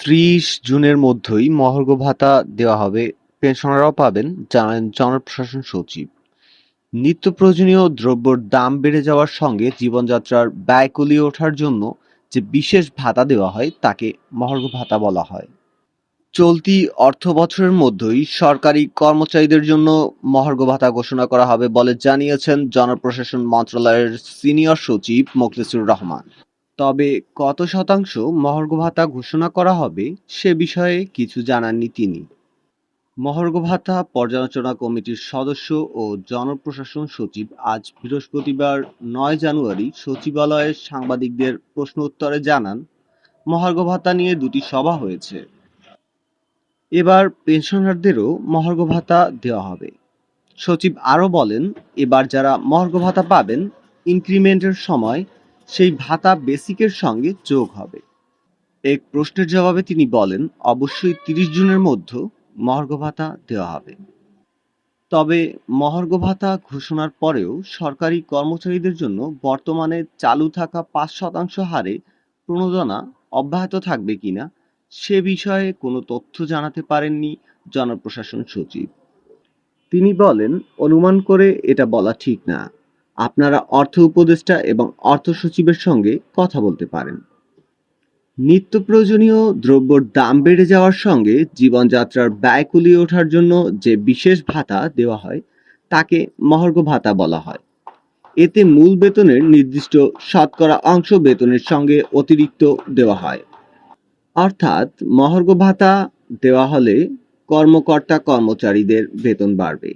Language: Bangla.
ত্রিশ জুনের মধ্যেই মহার্ঘ ভাতা দেওয়া হবে। পেনশনাররাও পাবেন, জানালেন জনপ্রশাসন সচিব। নিত্য প্রয়োজনীয় দ্রব্যের দাম বেড়ে যাওয়ার সঙ্গে জীবনযাত্রার ব্যয় কলিয়ে ওঠার জন্য যে বিশেষ ভাতা দেওয়া হয়, তাকে মহার্ঘ ভাতা বলা হয়। চলতি অর্থ বছরের মধ্যেই সরকারি কর্মচারীদের জন্য মহার্ঘ ভাতা ঘোষণা করা হবে বলে জানিয়েছেন জনপ্রশাসন মন্ত্রণালয়ের সিনিয়র সচিব মোখলেসুর রহমান। তবে কত শতাংশ মহার্ঘ ভাতা ঘোষণা করা হবে সে বিষয়ে কিছু জানাননি তিনি। মহার্ঘ ভাতা পর্যালোচনা কমিটির সদস্য ও জনপ্রশাসন সচিব আজ বৃহস্পতিবার নয় জানুয়ারি সচিবালয়ে সাংবাদিকদের প্রশ্ন উত্তরে জানান মহার্ঘ ভাতা নিয়ে দুটি সভা হয়েছে। এবার পেনশনারদেরও মহার্ঘ ভাতা দেওয়া হবে। সচিব আরও বলেন, এবার যারা মহার্ঘ ভাতা পাবেন ইনক্রিমেন্টের সময় সেই ভাতা বেসিকের সঙ্গে যোগ হবে। এক প্রশ্নের জবাবে তিনি বলেন, অবশ্যই তিরিশ জুনের মধ্যে মহার্ঘ ভাতা দেওয়া হবে। তবে মহার্ঘ ভাতা ঘোষণার পরেও সরকারি কর্মচারীদের জন্য বর্তমানে চালু থাকা পাঁচ শতাংশ হারে প্রণোদনা অব্যাহত থাকবে কিনা, সে বিষয়ে কোনো তথ্য জানাতে পারেননি জনপ্রশাসন সচিব। তিনি বলেন, অনুমান করে এটা বলা ঠিক না। আপনারা অর্থ উপদেষ্টা এবং অর্থ সচিবের সঙ্গে কথা বলতে পারেন। নিত্য প্রয়োজনীয় দ্রব্যর দাম বেড়ে যাওয়ার সঙ্গে জীবনযাত্রার ব্যয় কুলিয়ে ওঠার জন্য যে বিশেষ ভাতা দেওয়া হয়, তাকে মহার্ঘ ভাতা বলা হয়। এতে মূল বেতনের নির্দিষ্ট শতকরা অংশ বেতনের সঙ্গে অতিরিক্ত দেওয়া হয়। অর্থাৎ মহার্ঘ ভাতা দেওয়া হলে কর্মকর্তা কর্মচারীদের বেতন বাড়বে।